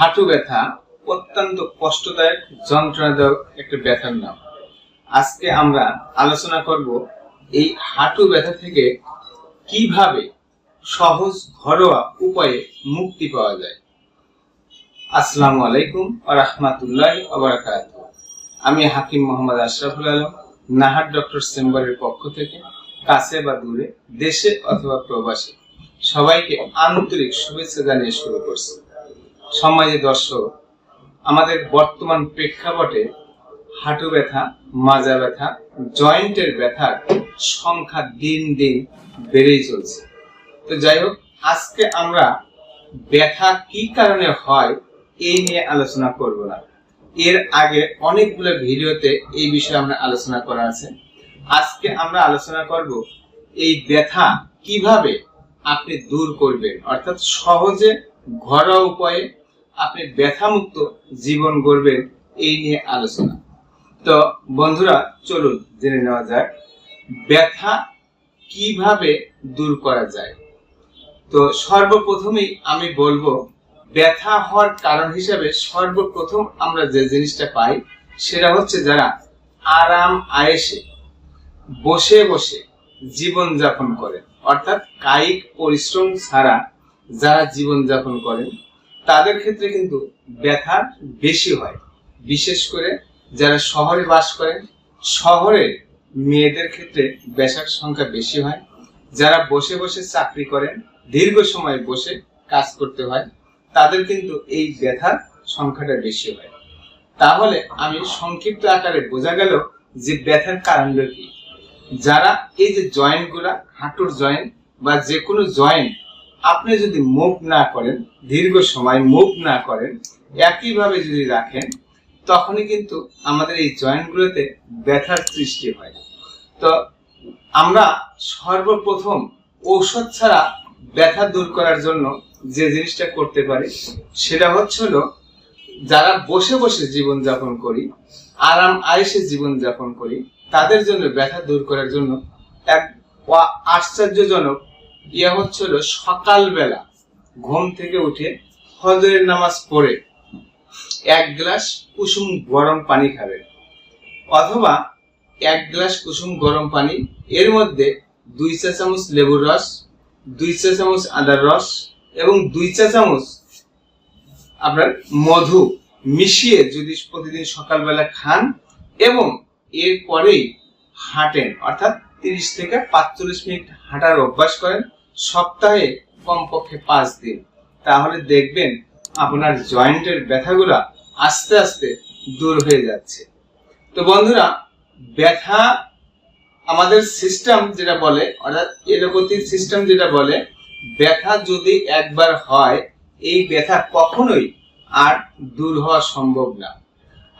হাঁটু ব্যথা, অত্যন্ত কষ্টদায়ক, যন্ত্রণাদায়ক একটা ব্যথার নাম। আজকে আমরা আলোচনা করব এই হাঁটু ব্যথা থেকে কীভাবে সহজ, ঘরোয়া উপায়ে মুক্তি পাওয়া যায়। আসসালামু আলাইকুম রহমাতুল্লাহ আবরাকাত আমি হাকিম মোহাম্মদ আশরাফুল আলম, নাহার ডক্টর চেম্বারের পক্ষ থেকে, কাছে বা দূরে, দেশে অথবা প্রবাসে। সবাইকে আন্তরিক শুভেচ্ছা জানিয়ে শুরু করছি। সমাজে দর্শক, আমাদের বর্তমান প্রেক্ষাপটে হাঁটু ব্যথা, মাজা ব্যথা, জয়েন্টের ব্যথার সংখ্যা দিন দিন বেড়েই চলছে। তো যাই হোক, আজকে আমরা ব্যথা কি কারণে হয় এই নিয়ে আলোচনা করব না। এর আগে অনেকগুলো ভিডিওতে এই বিষয়ে আমরা আলোচনা করা আছে। আজকে আমরা আলোচনা করব এই ব্যথা কীভাবে আপনি দূর করবেন, অর্থাৎ সহজে ঘরোয়া উপায়ে আপনি ব্যথামুক্ত জীবন গড়বেন এই নিয়ে আলোচনা। তো বন্ধুরা, চলুন জেনে নেওয়া যাক, ব্যথা কীভাবে দূর করা যায়? তো সর্বপ্রথমেই আমি বলব, ব্যথা হওয়ার কারণ হিসাবে সর্বপ্রথম আমরা যে জিনিসটা পাই, সেটা হচ্ছে যারা আরাম আয়েসে বসে বসে জীবন যাপন করেন। অর্থাৎ কায়িক পরিশ্রম ছাড়া যারা জীবন যাপন করেন তাদের ক্ষেত্রে কিন্তু ব্যথা বেশি হয়। বিশেষ করে যারা শহরে বাস করেন, শহরে মেয়েদের ক্ষেত্রে ব্যথার সংখ্যা বেশি হয়। যারা বসে বসে চাকরি করেন, দীর্ঘ সময় বসে কাজ করতে হয়, তাদের কিন্তু এই ব্যথার সংখ্যাটা বেশি হয়। তাহলে আমি সংক্ষিপ্ত আকারে বোঝা গেল যে ব্যথার কারণটা কি। যারা এই যে জয়েন্টগুলা হাঁটুর জয়েন্ট বা যে কোনো জয়েন্ট আপনি যদি মুভ না করেন, দীর্ঘ সময় মুভ না করেন, একইভাবে যদি রাখেন, তখনই কিন্তু আমাদের এই জয়েন্টগুলোতে ব্যথার সৃষ্টি হয়। তো আমরা সর্বপ্রথম ঔষধ ছাড়া ব্যথা দূর করার জন্য যে জিনিসটা করতে পারি, সেটা হচ্ছে হলো যারা বসে বসে জীবন যাপন করি, আরাম আয়েসে জীবন যাপন করি, তাদের জন্য ব্যথা দূর করার জন্য এক আশ্চর্যজনক ইয়ে হচ্ছে হলো সকালবেলা ঘুম থেকে উঠে ফজরের নামাজ পড়ে। এক গ্লাস কুসুম গরম পানি খাবেন অথবা এক গ্লাস কুসুম গরম পানি, এর মধ্যে দুই চা চামচ লেবুর রস, দুই চা চামচ আদার রস এবং দুই চা চামচ আপনার মধু মিশিয়ে যদি প্রতিদিন সকালবেলা খান এবং এরপরেই হাঁটেন, অর্থাৎ তিরিশ থেকে পাঁচচল্লিশ মিনিট হাঁটার অভ্যাস করেন, সপ্তাহে কমপক্ষে পাঁচ দিন। তাহলে দেখবেন আপনার জয়েন্টের ব্যথাগুলা আস্তে আস্তে দূর হয়ে যাচ্ছে। তো বন্ধুরা, ব্যথা আমাদের সিস্টেম যেটা বলে, অর্থাৎ এলোপ্যাথির সিস্টেম যেটা বলে, ব্যথা যদি একবার হয়, এই ব্যথা কখনোই আর দূর হওয়া সম্ভব না।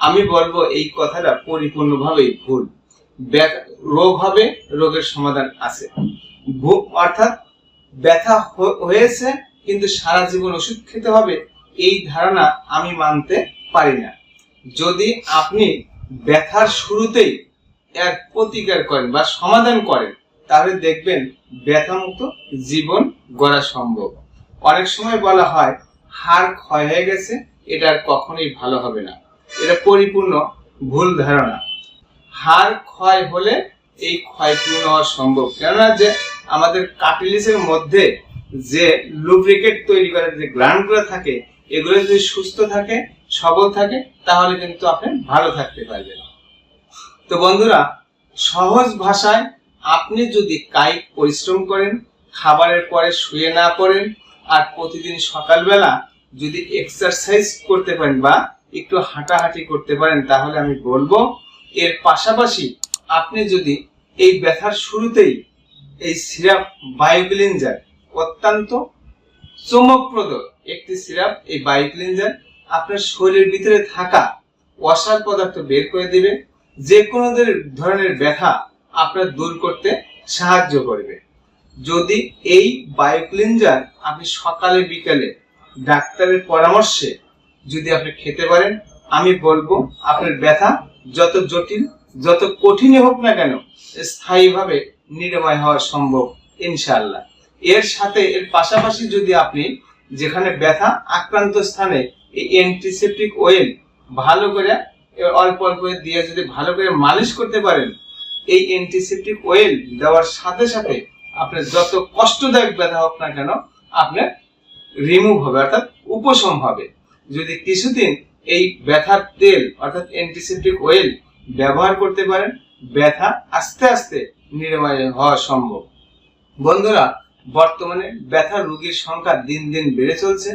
আমি বলব এই কথাটা পরিপূর্ণভাবেই ভুল। রোগ হবে, রোগের সমাধান আছে। ভু- অর্থাৎ ব্যথা হয়েছে, কিন্তু সারা জীবন ওষুধ খেতে হবে, এই ধারণা আমি মানতে পারি না। যদি আপনি ব্যথার শুরুতেই এর প্রতিকার করেন বা সমাধান করেন, তাহলে দেখবেন ব্যথামুক্ত জীবন গড়া সম্ভব। অনেক সময় বলা হয়, হাড় ক্ষয় হয়ে গেছে, এটা আর কখনোই ভালো হবে না। এটা পরিপূর্ণ ভুল ধারণা। হাড় ক্ষয় হলে এই ক্ষয় পূর্ণ হওয়া সম্ভব। কেননা যে আমাদের কাটিলিসের মধ্যে যে লুব্রিকেট তৈরি করার যে গ্ল্যান্ডগুলো থাকে, এগুলো যদি সুস্থ থাকে, সবল থাকে, তাহলে কিন্তু আপনি ভালো থাকতে পারবেন। তো বন্ধুরা, সহজ ভাষায় আপনি যদি কায়িক পরিশ্রম করেন, খাবারের পরে শুয়ে না পড়েন, আর প্রতিদিন সকালবেলা যদি এক্সারসাইজ করতে পারেন বা একটু হাঁটাহাঁটি করতে পারেন, তাহলে আমি বলব এর পাশাপাশি আপনি যদি এই ব্যথার শুরুতেই এই সিরাপ বায়োক্লিনজার অত্যন্ত চমকপ্রদ একটি সিরাপ, এই বায়োক্লিনজার আপনার শরীরের ভিতরে থাকা অসার পদার্থ বের করে দিবে। যে কোনো ধরনের ব্যথা আপনার দূর করতে সাহায্য করবে। যদি এই বায়োক্লিনজার আপনি সকালে, বিকালে ডাক্তারের পরামর্শে যদি আপনি খেতে পারেন, আমি বলব আপনার ব্যথা যত জটিল, যত কঠিনই হোক না কেন, স্থায়ীভাবে নিরাময় হওয়া সম্ভব ইনশাল্লাহ এর সাথে, এর পাশাপাশি যদি আপনি যেখানে ব্যথা আক্রান্ত স্থানে এই অ্যান্টিসেপটিক অয়েল ভালো করে অল্প অল্প দিয়ে যদি ভালো করে মালিশ করতে পারেন, এই অ্যান্টিসেপটিক অয়েল দেওয়ার সাথে সাথে আপনার যত কষ্টদায়ক ব্যথা হোক না কেন, আপনার রিমুভ হবে, অর্থাৎ উপশম হবে। যদি কিছুদিন এই ব্যথার তেল, অর্থাৎ অ্যান্টিসেপটিক অয়েল ব্যবহার করতে পারেন। ব্যথা আস্তে আস্তে নিরাময় হওয়া সম্ভব। বন্ধুরা, বর্তমানে ব্যথা রোগীর সংখ্যা দিন দিন বেড়ে চলছে।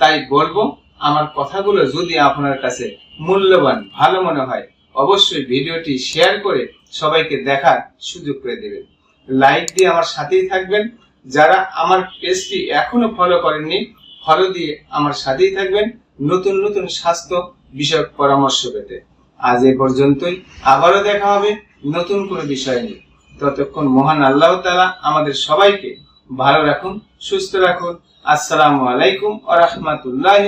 তাই বলব, আমার কথাগুলো যদি আপনার কাছে মূল্যবান, ভালো মনে হয়, অবশ্যই ভিডিওটি শেয়ার করে সবাইকে দেখার সুযোগ করে দেবেন। লাইক দিয়ে আমার সাথেই থাকবেন। যারা আমার পেজটি এখনও ফলো করেননি, ফলো দিয়ে আমার সাথেই থাকবেন। নতুন নতুন স্বাস্থ্য বিষয়ক পরামর্শ পেতে। আজ এ পর্যন্তই। আবারও দেখা হবে নতুন কোনো বিষয় নিয়ে। ততক্ষণ মহান আল্লাহ তালা আমাদের সবাইকে ভালো রাখুন, সুস্থ রাখুন। আসসালামু আলাইকুম আ রহমতুল্লাহ